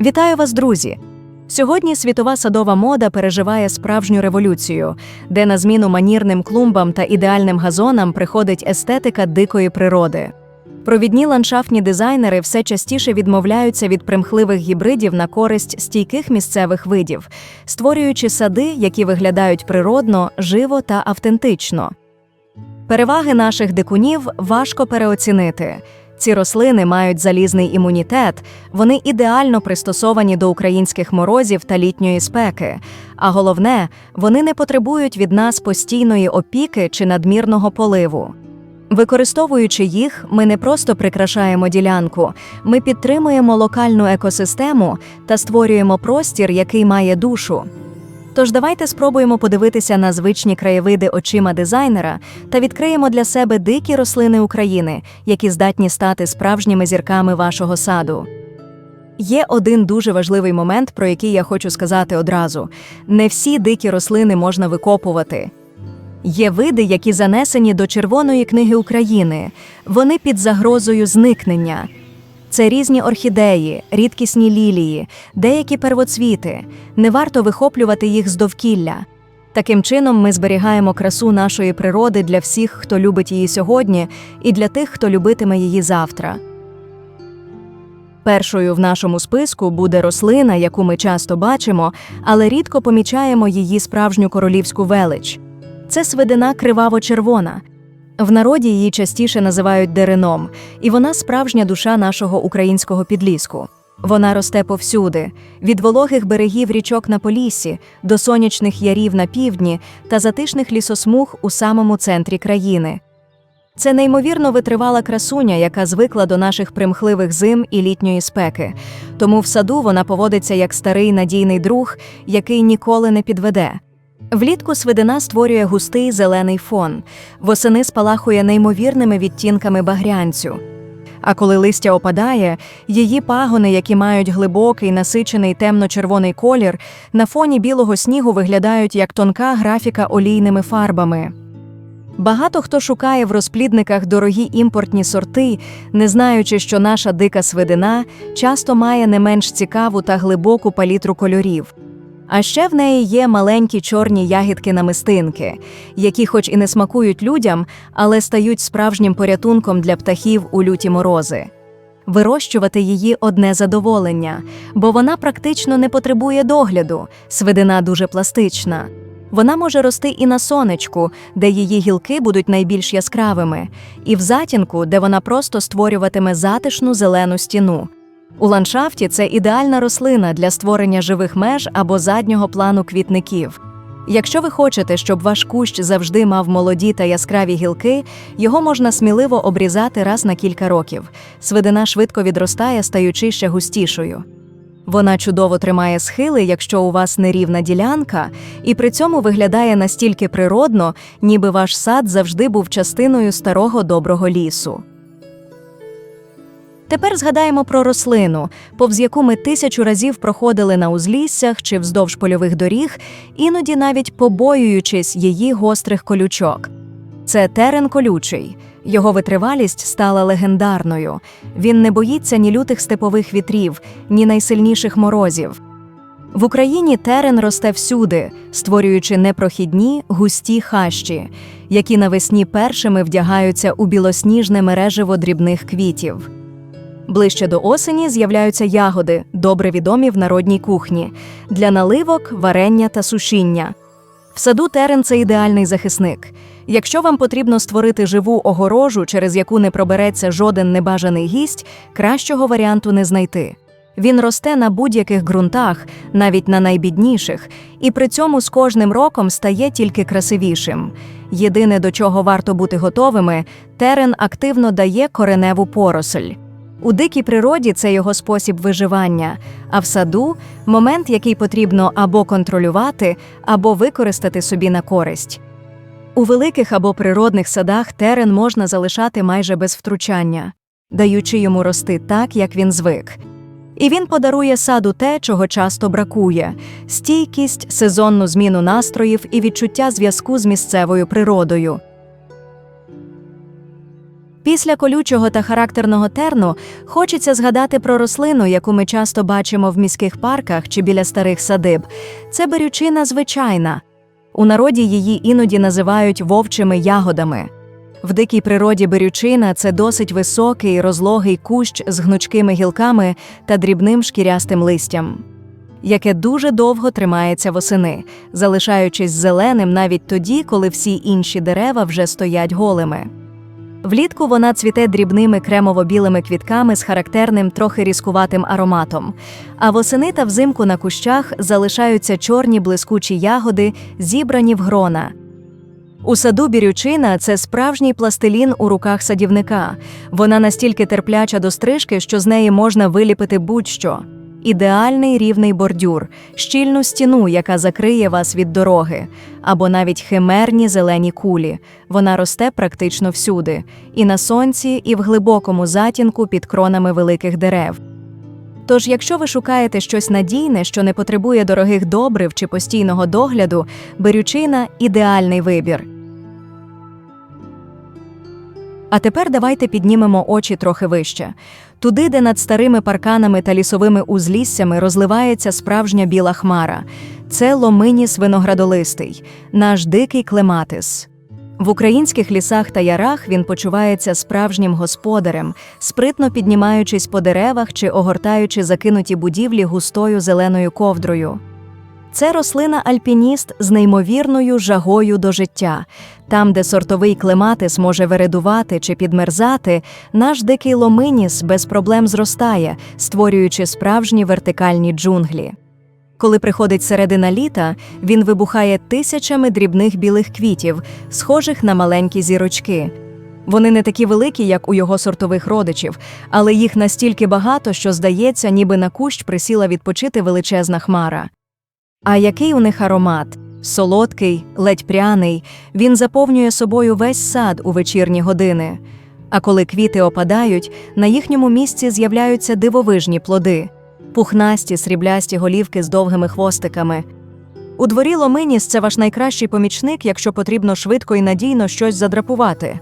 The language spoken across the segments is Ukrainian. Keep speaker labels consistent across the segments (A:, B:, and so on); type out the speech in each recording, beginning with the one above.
A: Вітаю вас, друзі! Сьогодні світова садова мода переживає справжню революцію, де на зміну манірним клумбам та ідеальним газонам приходить естетика дикої природи. Провідні ландшафтні дизайнери все частіше відмовляються від примхливих гібридів на користь стійких місцевих видів, створюючи сади, які виглядають природно, живо та автентично. Переваги наших дикунів важко переоцінити. Ці рослини мають залізний імунітет, вони ідеально пристосовані до українських морозів та літньої спеки. А головне, вони не потребують від нас постійної опіки чи надмірного поливу. Використовуючи їх, ми не просто прикрашаємо ділянку, ми підтримуємо локальну екосистему та створюємо простір, який має душу. Тож давайте спробуємо подивитися на звичні краєвиди очима дизайнера та відкриємо для себе дикі рослини України, які здатні стати справжніми зірками вашого саду. Є один дуже важливий момент, про який я хочу сказати одразу: не всі дикі рослини можна викопувати. Є види, які занесені до Червоної книги України. Вони під загрозою зникнення. Це різні орхідеї, рідкісні лілії, деякі первоцвіти. Не варто вихоплювати їх з довкілля. Таким чином, ми зберігаємо красу нашої природи для всіх, хто любить її сьогодні, і для тих, хто любитиме її завтра. Першою в нашому списку буде рослина, яку ми часто бачимо, але рідко помічаємо її справжню королівську велич. Це свидина криваво-червона. В народі її частіше називають дереном, і вона справжня душа нашого українського підліску. Вона росте повсюди, від вологих берегів річок на Поліссі до сонячних ярів на півдні та затишних лісосмуг у самому центрі країни. Це неймовірно витривала красуня, яка звикла до наших примхливих зим і літньої спеки. Тому в саду вона поводиться як старий надійний друг, який ніколи не підведе. Влітку свидина створює густий зелений фон, восени спалахує неймовірними відтінками багрянцю. А коли листя опадає, її пагони, які мають глибокий насичений темно-червоний колір, на фоні білого снігу виглядають як тонка графіка олійними фарбами. Багато хто шукає в розплідниках дорогі імпортні сорти, не знаючи, що наша дика свидина часто має не менш цікаву та глибоку палітру кольорів. А ще в неї є маленькі чорні ягідки-намистинки, які, хоч і не смакують людям, але стають справжнім порятунком для птахів у люті морози. Вирощувати її одне задоволення, бо вона практично не потребує догляду, свидина дуже пластична. Вона може рости і на сонечку, де її гілки будуть найбільш яскравими, і в затінку, де вона просто створюватиме затишну зелену стіну. У ландшафті це ідеальна рослина для створення живих меж або заднього плану квітників. Якщо ви хочете, щоб ваш кущ завжди мав молоді та яскраві гілки, його можна сміливо обрізати раз на кілька років. Свидина швидко відростає, стаючи ще густішою. Вона чудово тримає схили, якщо у вас нерівна ділянка, і при цьому виглядає настільки природно, ніби ваш сад завжди був частиною старого доброго лісу. Тепер згадаємо про рослину, повз яку ми тисячу разів проходили на узліссях чи вздовж польових доріг, іноді навіть побоюючись її гострих колючок. Це терен колючий. Його витривалість стала легендарною. Він не боїться ні лютих степових вітрів, ні найсильніших морозів. В Україні терен росте всюди, створюючи непрохідні густі хащі, які навесні першими вдягаються у білосніжне мережево дрібних квітів. Ближче до осені з'являються ягоди, добре відомі в народній кухні, для наливок, варення та сушіння. В саду терен це ідеальний захисник. Якщо вам потрібно створити живу огорожу, через яку не пробереться жоден небажаний гість, кращого варіанту не знайти. Він росте на будь-яких ґрунтах, навіть на найбідніших, і при цьому з кожним роком стає тільки красивішим. Єдине, до чого варто бути готовими, терен активно дає кореневу поросль. У дикій природі це його спосіб виживання, а в саду момент, який потрібно або контролювати, або використати собі на користь. У великих або природних садах терен можна залишати майже без втручання, даючи йому рости так, як він звик. І він подарує саду те, чого часто бракує стійкість, сезонну зміну настроїв і відчуття зв'язку з місцевою природою. Після колючого та характерного терну хочеться згадати про рослину, яку ми часто бачимо в міських парках чи біля старих садиб. Це берючина звичайна. У народі її іноді називають вовчими ягодами. В дикій природі берючина це досить високий, розлогий кущ з гнучкими гілками та дрібним шкірястим листям, яке дуже довго тримається восени, залишаючись зеленим навіть тоді, коли всі інші дерева вже стоять голими. Влітку вона цвіте дрібними кремово-білими квітками з характерним трохи різкуватим ароматом, а восени та взимку на кущах залишаються чорні блискучі ягоди, зібрані в грона. У саду бірючина це справжній пластилін у руках садівника. Вона настільки терпляча до стрижки, що з неї можна виліпити будь-що. Ідеальний рівний бордюр, щільну стіну, яка закриє вас від дороги, або навіть химерні зелені кулі. Вона росте практично всюди, і на сонці, і в глибокому затінку під кронами великих дерев. Тож, якщо ви шукаєте щось надійне, що не потребує дорогих добрив чи постійного догляду, берючина ідеальний вибір. А тепер давайте піднімемо очі трохи вище. Туди, де над старими парканами та лісовими узліссями розливається справжня біла хмара. Це ломиніс виноградолистий, наш дикий клематис. В українських лісах та ярах він почувається справжнім господарем, спритно піднімаючись по деревах чи огортаючи закинуті будівлі густою зеленою ковдрою. Це рослина альпініст з неймовірною жагою до життя. Там, де сортовий клематис може вередувати чи підмерзати, наш дикий ломиніс без проблем зростає, створюючи справжні вертикальні джунглі. Коли приходить середина літа, він вибухає тисячами дрібних білих квітів, схожих на маленькі зірочки. Вони не такі великі, як у його сортових родичів, але їх настільки багато, що здається, ніби на кущ присіла відпочити величезна хмара. А який у них аромат? Солодкий, ледь пряний, він заповнює собою весь сад у вечірні години. А коли квіти опадають, на їхньому місці з'являються дивовижні плоди пухнасті сріблясті голівки з довгими хвостиками. У дворі Ломиніс це ваш найкращий помічник, якщо потрібно швидко і надійно щось задрапувати.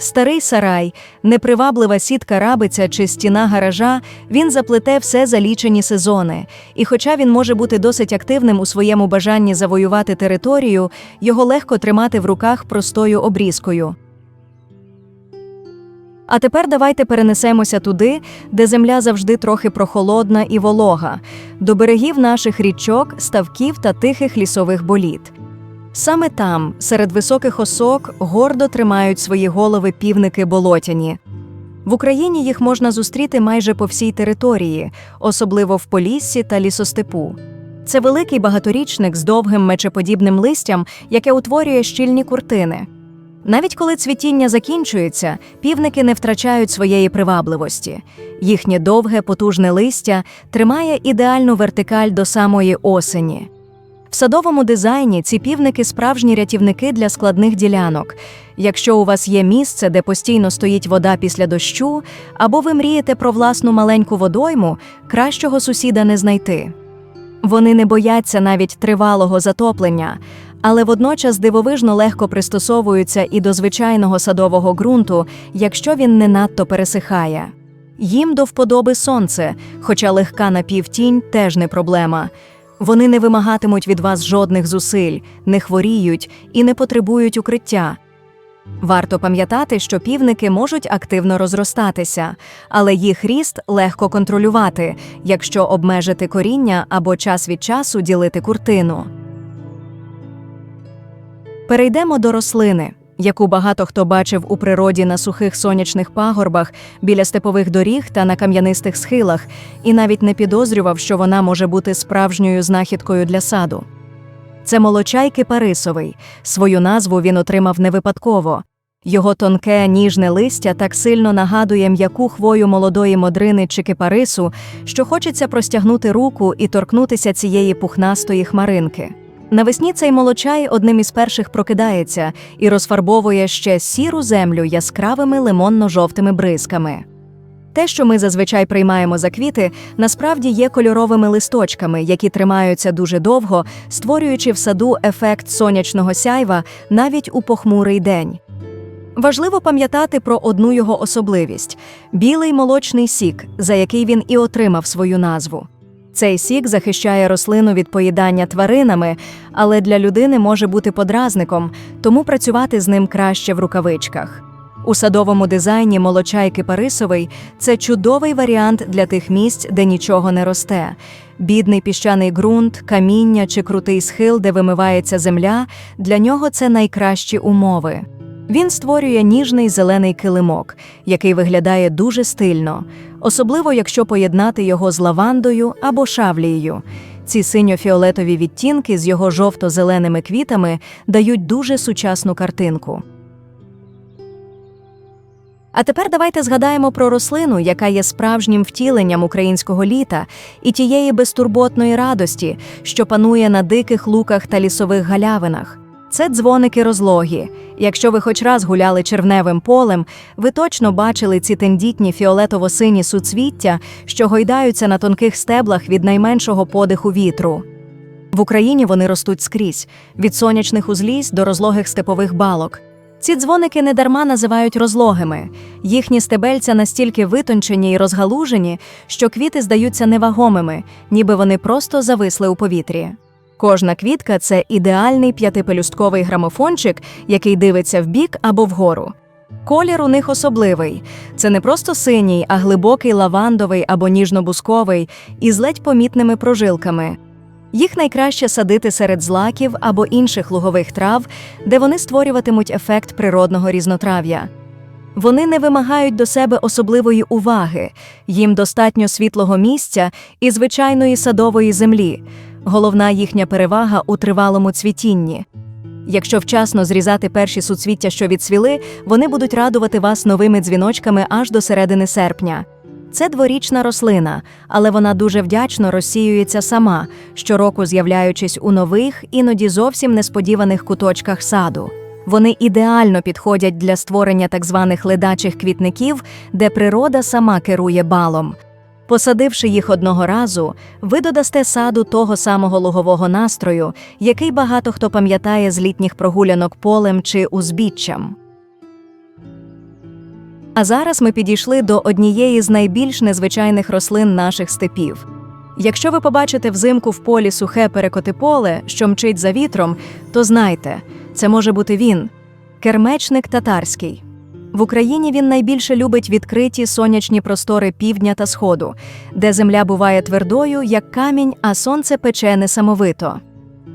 A: Старий сарай, неприваблива сітка рабиця чи стіна гаража, він заплете все за лічені сезони, і хоча він може бути досить активним у своєму бажанні завоювати територію, його легко тримати в руках простою обрізкою. А тепер давайте перенесемося туди, де земля завжди трохи прохолодна і волога, до берегів наших річок, ставків та тихих лісових боліт. Саме там, серед високих осок, гордо тримають свої голови півники болотяні. В Україні їх можна зустріти майже по всій території, особливо в Поліссі та лісостепу. Це великий багаторічник з довгим мечеподібним листям, яке утворює щільні куртини. Навіть коли цвітіння закінчується, півники не втрачають своєї привабливості. Їхнє довге, потужне листя тримає ідеальну вертикаль до самої осені. В садовому дизайні ці півники справжні рятівники для складних ділянок. Якщо у вас є місце, де постійно стоїть вода після дощу, або ви мрієте про власну маленьку водойму, кращого сусіда не знайти. Вони не бояться навіть тривалого затоплення, але водночас дивовижно легко пристосовуються і до звичайного садового ґрунту, якщо він не надто пересихає. Їм до вподоби сонце, хоча легка напівтінь теж не проблема. Вони не вимагатимуть від вас жодних зусиль, не хворіють і не потребують укриття. Варто пам'ятати, що півники можуть активно розростатися, але їх ріст легко контролювати, якщо обмежити коріння або час від часу ділити куртину. Перейдемо до рослини, яку багато хто бачив у природі на сухих сонячних пагорбах, біля степових доріг та на кам'янистих схилах, і навіть не підозрював, що вона може бути справжньою знахідкою для саду. Це молочай кипарисовий. Свою назву він отримав не випадково. Його тонке ніжне листя так сильно нагадує м'яку хвою молодої модрини чи кипарису, що хочеться простягнути руку і торкнутися цієї пухнастої хмаринки. Навесні цей молочай одним із перших прокидається і розфарбовує ще сіру землю яскравими лимонно-жовтими бризками. Те, що ми зазвичай приймаємо за квіти, насправді є кольоровими листочками, які тримаються дуже довго, створюючи в саду ефект сонячного сяйва навіть у похмурий день. Важливо пам'ятати про одну його особливість білий молочний сік, за який він і отримав свою назву. Цей сік захищає рослину від поїдання тваринами, але для людини може бути подразником, тому працювати з ним краще в рукавичках. У садовому дизайні молочай кипарисовий це чудовий варіант для тих місць, де нічого не росте. Бідний піщаний ґрунт, каміння чи крутий схил, де вимивається земля, для нього це найкращі умови. Він створює ніжний зелений килимок, який виглядає дуже стильно, особливо якщо поєднати його з лавандою або шавлією. Ці синьо-фіолетові відтінки з його жовто-зеленими квітами дають дуже сучасну картинку. А тепер давайте згадаємо про рослину, яка є справжнім втіленням українського літа і тієї безтурботної радості, що панує на диких луках та лісових галявинах. Це дзвоники розлогі. Якщо ви хоч раз гуляли червневим полем, ви точно бачили ці тендітні фіолетово-сині суцвіття, що гойдаються на тонких стеблах від найменшого подиху вітру. В Україні вони ростуть скрізь від сонячних узлізь до розлогих степових балок. Ці дзвоники недарма називають розлогими. Їхні стебельця настільки витончені і розгалужені, що квіти здаються невагомими, ніби вони просто зависли у повітрі. Кожна квітка це ідеальний п'ятипелюстковий грамофончик, який дивиться вбік або вгору. Колір у них особливий. Це не просто синій, а глибокий лавандовий або ніжно-бусковий із ледь помітними прожилками. Їх найкраще садити серед злаків або інших лугових трав, де вони створюватимуть ефект природного різнотрав'я. Вони не вимагають до себе особливої уваги, їм достатньо світлого місця і звичайної садової землі. Головна їхня перевага у тривалому цвітінні. Якщо вчасно зрізати перші суцвіття, що відсвіли, вони будуть радувати вас новими дзвіночками аж до середини серпня. Це дворічна рослина, але вона дуже вдячно розсіюється сама, щороку з'являючись у нових, іноді зовсім несподіваних куточках саду. Вони ідеально підходять для створення так званих ледачих квітників, де природа сама керує балом. Посадивши їх одного разу, ви додасте саду того самого лугового настрою, який багато хто пам'ятає з літніх прогулянок полем чи узбіччям. А зараз ми підійшли до однієї з найбільш незвичайних рослин наших степів. Якщо ви побачите взимку в полі сухе перекотиполе, що мчить за вітром, то знайте, це може бути він кермечник татарський. В Україні він найбільше любить відкриті сонячні простори півдня та сходу, де земля буває твердою, як камінь, а сонце пече несамовито.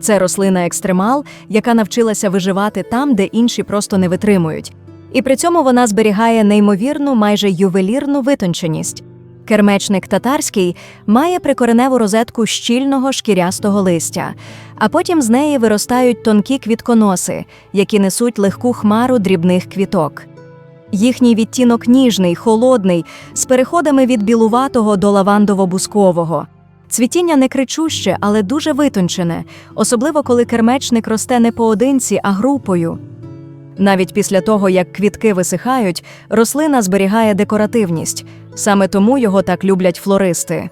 A: Це рослина екстремал, яка навчилася виживати там, де інші просто не витримують. І при цьому вона зберігає неймовірну, майже ювелірну витонченість. Кермечник татарський має прикореневу розетку щільного шкірястого листя, а потім з неї виростають тонкі квітконоси, які несуть легку хмару дрібних квіток. Їхній відтінок ніжний, холодний, з переходами від білуватого до лавандово-бускового. Цвітіння не кричуще, але дуже витончене, особливо коли кермечник росте не поодинці, а групою. Навіть після того, як квітки висихають, рослина зберігає декоративність. Саме тому його так люблять флористи.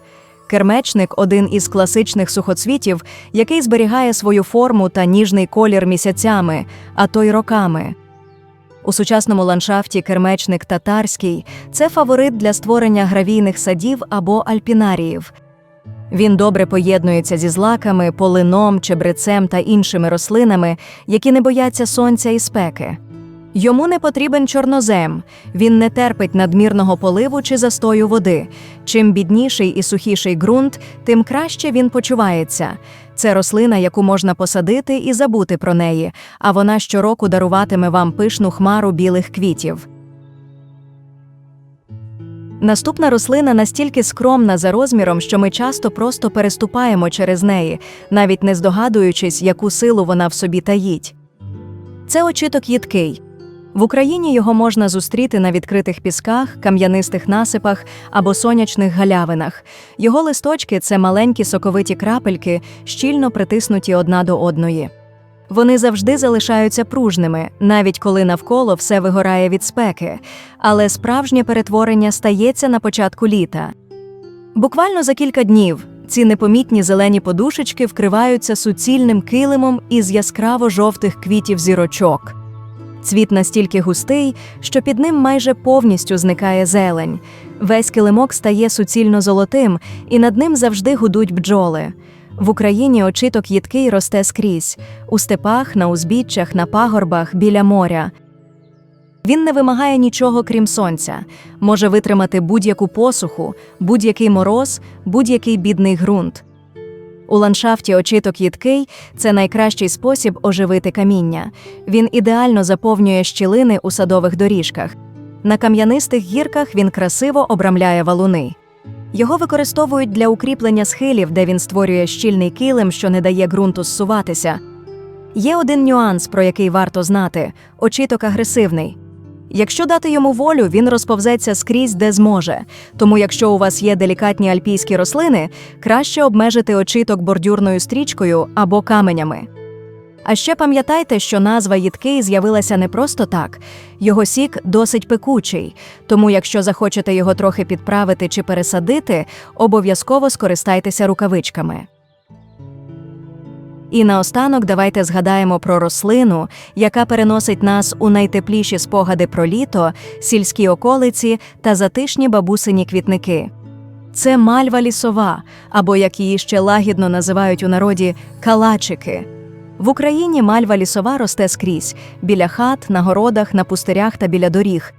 A: Кермечник один із класичних сухоцвітів, який зберігає свою форму та ніжний колір місяцями, а то й роками. У сучасному ландшафті кермечник татарський це фаворит для створення гравійних садів або альпінаріїв. Він добре поєднується зі злаками, полином, чебрецем та іншими рослинами, які не бояться сонця і спеки. Йому не потрібен чорнозем, він не терпить надмірного поливу чи застою води. Чим бідніший і сухіший ґрунт, тим краще він почувається. Це рослина, яку можна посадити і забути про неї, а вона щороку даруватиме вам пишну хмару білих квітів. Наступна рослина настільки скромна за розміром, що ми часто просто переступаємо через неї, навіть не здогадуючись, яку силу вона в собі таїть. Це очиток їдкий. В Україні його можна зустріти на відкритих пісках, кам'янистих насипах або сонячних галявинах. Його листочки це маленькі соковиті крапельки, щільно притиснуті одна до одної. Вони завжди залишаються пружними, навіть коли навколо все вигорає від спеки, але справжнє перетворення стається на початку літа. Буквально за кілька днів ці непомітні зелені подушечки вкриваються суцільним килимом із яскраво жовтих квітів зірочок. Цвіт настільки густий, що під ним майже повністю зникає зелень. Весь килимок стає суцільно золотим, і над ним завжди гудуть бджоли. В Україні очиток їдкий росте скрізь у степах, на узбіччях, на пагорбах, біля моря. Він не вимагає нічого крім сонця, може витримати будь-яку посуху, будь-який мороз, будь-який бідний ґрунт. У ландшафті очиток їдкий це найкращий спосіб оживити каміння. Він ідеально заповнює щілини у садових доріжках. На кам'янистих гірках він красиво обрамляє валуни. Його використовують для укріплення схилів, де він створює щільний килим, що не дає ґрунту зсуватися. Є один нюанс, про який варто знати очиток агресивний. Якщо дати йому волю, він розповзеться скрізь, де зможе. Тому, якщо у вас є делікатні альпійські рослини, краще обмежити очиток бордюрною стрічкою або каменями. А ще пам'ятайте, що назва їдкий з'явилася не просто так. Його сік досить пекучий, тому якщо захочете його трохи підправити чи пересадити, обов'язково скористайтеся рукавичками. І наостанок давайте згадаємо про рослину, яка переносить нас у найтепліші спогади про літо, сільські околиці та затишні бабусині квітники. Це мальва лісова, або як її ще лагідно називають у народі калачики. В Україні мальва лісова росте скрізь біля хат, на городах, на пустирях та біля доріг.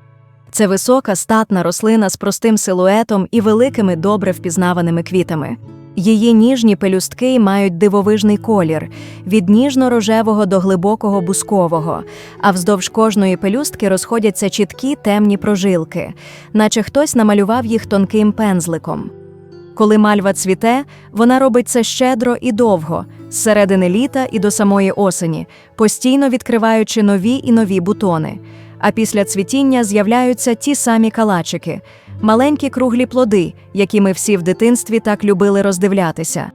A: Це висока статна рослина з простим силуетом і великими добре впізнаваними квітами. Її ніжні пелюстки мають дивовижний колір від ніжно-рожевого до глибокого бускового, а вздовж кожної пелюстки розходяться чіткі темні прожилки, наче хтось намалював їх тонким пензликом. Коли мальва цвіте, вона робить це щедро і довго, з середини літа і до самої осені, постійно відкриваючи нові і нові бутони. А після цвітіння з'являються ті самі калачики маленькі круглі плоди, які ми всі в дитинстві так любили роздивлятися.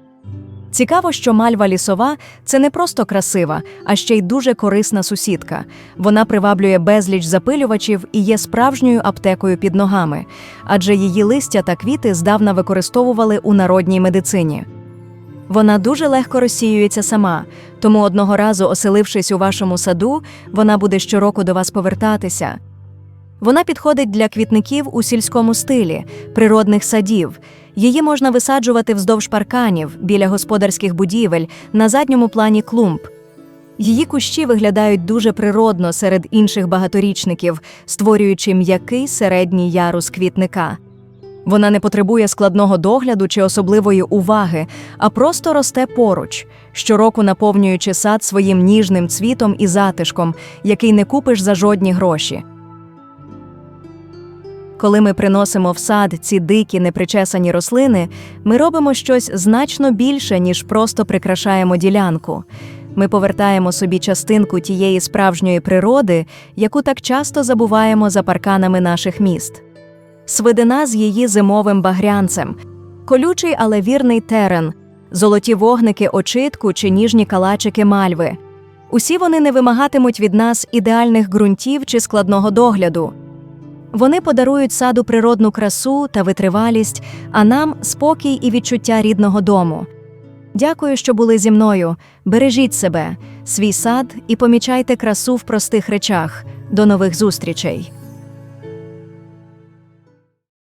A: Цікаво, що мальва лісова це не просто красива, а ще й дуже корисна сусідка. Вона приваблює безліч запилювачів і є справжньою аптекою під ногами, адже її листя та квіти здавна використовували у народній медицині. Вона дуже легко розсіюється сама, тому одного разу, оселившись у вашому саду, вона буде щороку до вас повертатися. Вона підходить для квітників у сільському стилі, природних садів. Її можна висаджувати вздовж парканів, біля господарських будівель, на задньому плані клумб. Її кущі виглядають дуже природно серед інших багаторічників, створюючи м'який середній ярус квітника. Вона не потребує складного догляду чи особливої уваги, а просто росте поруч, щороку наповнюючи сад своїм ніжним цвітом і затишком, який не купиш за жодні гроші. Коли ми приносимо в сад ці дикі непричесані рослини, ми робимо щось значно більше, ніж просто прикрашаємо ділянку. Ми повертаємо собі частинку тієї справжньої природи, яку так часто забуваємо за парканами наших міст. Свидина з її зимовим багрянцем, колючий, але вірний терен, золоті вогники очитку чи ніжні калачики мальви. Усі вони не вимагатимуть від нас ідеальних ґрунтів чи складного догляду. Вони подарують саду природну красу та витривалість, а нам спокій і відчуття рідного дому. Дякую, що були зі мною. Бережіть себе, свій сад і помічайте красу в простих речах. До нових зустрічей!